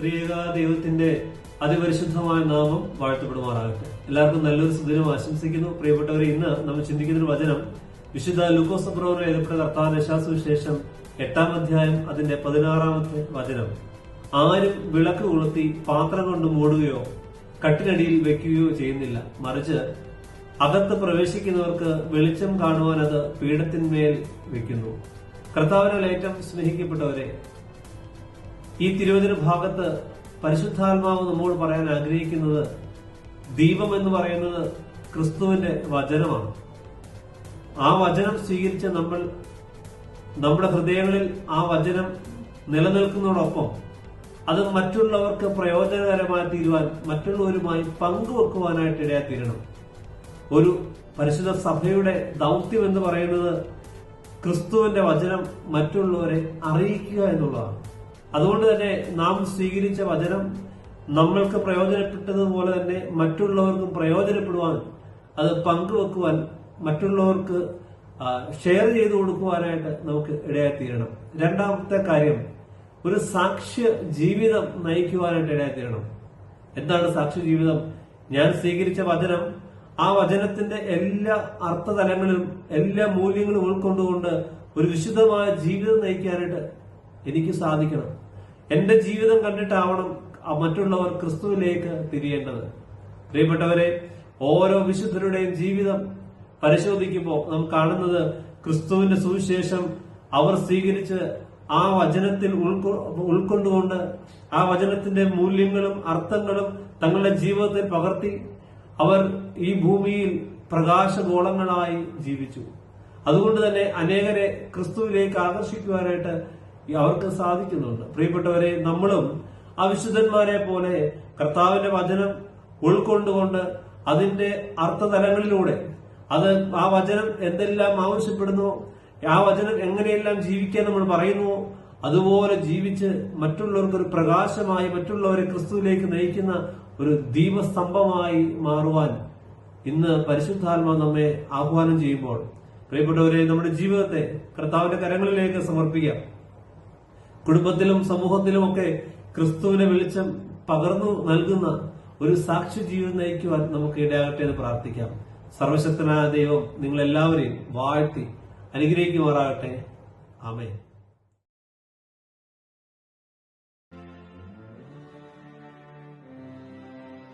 ത്രിയേക ദൈവത്തിന്റെ അതിപരിശുദ്ധമായ നാമം വാഴ്ത്തപ്പെടുമാറാകട്ടെ. എല്ലാവർക്കും നല്ലൊരു സുദിനം ആശംസിക്കുന്നു. പ്രിയപ്പെട്ടവരെ ഇന്ന് നമ്മൾ ചിന്തിക്കുന്ന ഒരു വചനം വിശുദ്ധ ലൂക്കോസ് പ്രവർ എഴുതപ്പെട്ട കർത്താവ് ദശാസുവിശേഷം എട്ടാം അധ്യായം അതിന്റെ പതിനാറാമത്തെ വചനം. ആരും വിളക്ക് കൊളുത്തി പാത്രം കൊണ്ട് മൂടുകയോ കട്ടിനടിയിൽ വെക്കുകയോ ചെയ്യുന്നില്ല. മറിച്ച് അകത്ത് പ്രവേശിക്കുന്നവർക്ക് വെളിച്ചം കാണുവാൻ അത് പീഠത്തിന്മേൽ വെക്കുന്നു. കർത്താവിനാൽ ഏറ്റവും സ്നേഹിക്കപ്പെട്ടവരെ ഈ തിരുവചന ഭാഗത്ത് പരിശുദ്ധാത്മാവ് നമ്മോട് പറയാൻ ആഗ്രഹിക്കുന്നത് ദീപം എന്ന് പറയുന്നത് ക്രിസ്തുവിന്റെ വചനമാണ്. ആ വചനം സ്വീകരിച്ച നമ്മൾ നമ്മുടെ ഹൃദയങ്ങളിൽ ആ വചനം നിലനിൽക്കുന്നതോടൊപ്പം അത് മറ്റുള്ളവർക്ക് പ്രയോജനകരമായി തീരുവാൻ മറ്റുള്ളവരുമായി പങ്കുവെക്കുവാനായിട്ട് ഇടയാത്തീരണം ഒരു പരിശുദ്ധ സഭയുടെ ദൗത്യം എന്ന് പറയുന്നത് ക്രിസ്തുവിന്റെ വചനം മറ്റുള്ളവരെ അറിയിക്കുക എന്നുള്ളതാണ്. അതുകൊണ്ട് തന്നെ നാം സ്വീകരിച്ച വചനം നമ്മൾക്ക് പ്രയോജനപ്പെട്ടതുപോലെ തന്നെ മറ്റുള്ളവർക്കും പ്രയോജനപ്പെടുവാൻ അത് പങ്കുവെക്കുവാൻ മറ്റുള്ളവർക്ക് ഷെയർ ചെയ്തു കൊടുക്കുവാനായിട്ട് നമുക്ക് ഇടയായിത്തീരണം. രണ്ടാമത്തെ കാര്യം ഒരു സാക്ഷ്യ ജീവിതം നയിക്കുവാനായിട്ട് ഇടയായിത്തീരണം. എന്താണ് സാക്ഷ്യ ജീവിതം? ഞാൻ സ്വീകരിച്ച വചനം ആ വചനത്തിന്റെ എല്ലാ അർത്ഥതലങ്ങളിലും എല്ലാ മൂല്യങ്ങളും ഉൾക്കൊണ്ടുകൊണ്ട് ഒരു വിശുദ്ധമായ ജീവിതം നയിക്കാനായിട്ട് എനിക്ക് സാധിക്കണം. എന്റെ ജീവിതം കണ്ടിട്ടാവണം മറ്റുള്ളവർ ക്രിസ്തുവിലേക്ക് തിരിയേണ്ടത്. പ്രിയപ്പെട്ടവരെ ഓരോ വിശുദ്ധരുടെയും ജീവിതം പരിശോധിക്കുമ്പോൾ നാം കാണുന്നത് ക്രിസ്തുവിന്റെ സുവിശേഷം അവർ സ്വീകരിച്ച് ആ വചനത്തിൽ ഉൾക്കൊ ഉൾക്കൊണ്ടുകൊണ്ട് ആ വചനത്തിന്റെ മൂല്യങ്ങളും അർത്ഥങ്ങളും തങ്ങളുടെ ജീവിതത്തിൽ പകർത്തി അവർ ഈ ഭൂമിയിൽ പ്രകാശഗോളങ്ങളായി ജീവിച്ചു. അതുകൊണ്ട് തന്നെ അനേകരെ ക്രിസ്തുവിലേക്ക് ആകർഷിക്കുവാനായിട്ട് അവർക്ക് സാധിക്കുന്നുണ്ട്. പ്രിയപ്പെട്ടവരെ നമ്മളും അവിശുദ്ധന്മാരെ വിശുദ്ധന്മാരെ പോലെ കർത്താവിന്റെ വചനം ഉൾക്കൊണ്ടുകൊണ്ട് അതിന്റെ അർത്ഥതലങ്ങളിലൂടെ അത് ആ വചനം എന്തെല്ലാം ആവശ്യപ്പെടുന്നു ആ വചനം എങ്ങനെയെല്ലാം ജീവിക്കാൻ നമ്മൾ പറയുന്നുവോ അതുപോലെ ജീവിച്ച് മറ്റുള്ളവർക്ക് ഒരു പ്രകാശമായി മറ്റുള്ളവരെ ക്രിസ്തുവിലേക്ക് നയിക്കുന്ന ഒരു ദീപസ്തംഭമായി മാറുവാൻ ഇന്ന് പരിശുദ്ധാത്മ നമ്മെ ആഹ്വാനം ചെയ്യുമ്പോൾ. പ്രിയപ്പെട്ടവരെ നമ്മുടെ ജീവിതത്തെ കർത്താവിന്റെ കരങ്ങളിലേക്ക് സമർപ്പിക്കാം. കുടുംബത്തിലും സമൂഹത്തിലും ഒക്കെ ക്രിസ്തുവിനെ വെളിച്ചം പകർന്നു നൽകുന്ന ഒരു സാക്ഷി ജീവിതം നയിക്കുവാൻ നമുക്ക് ഇടയാകട്ടെ എന്ന് പ്രാർത്ഥിക്കാം. സർവശക്തനായ ദൈവം നിങ്ങളെല്ലാവരെയും വാഴ്ത്തി അനുഗ്രഹിക്കുമാറാകട്ടെ. ആമേ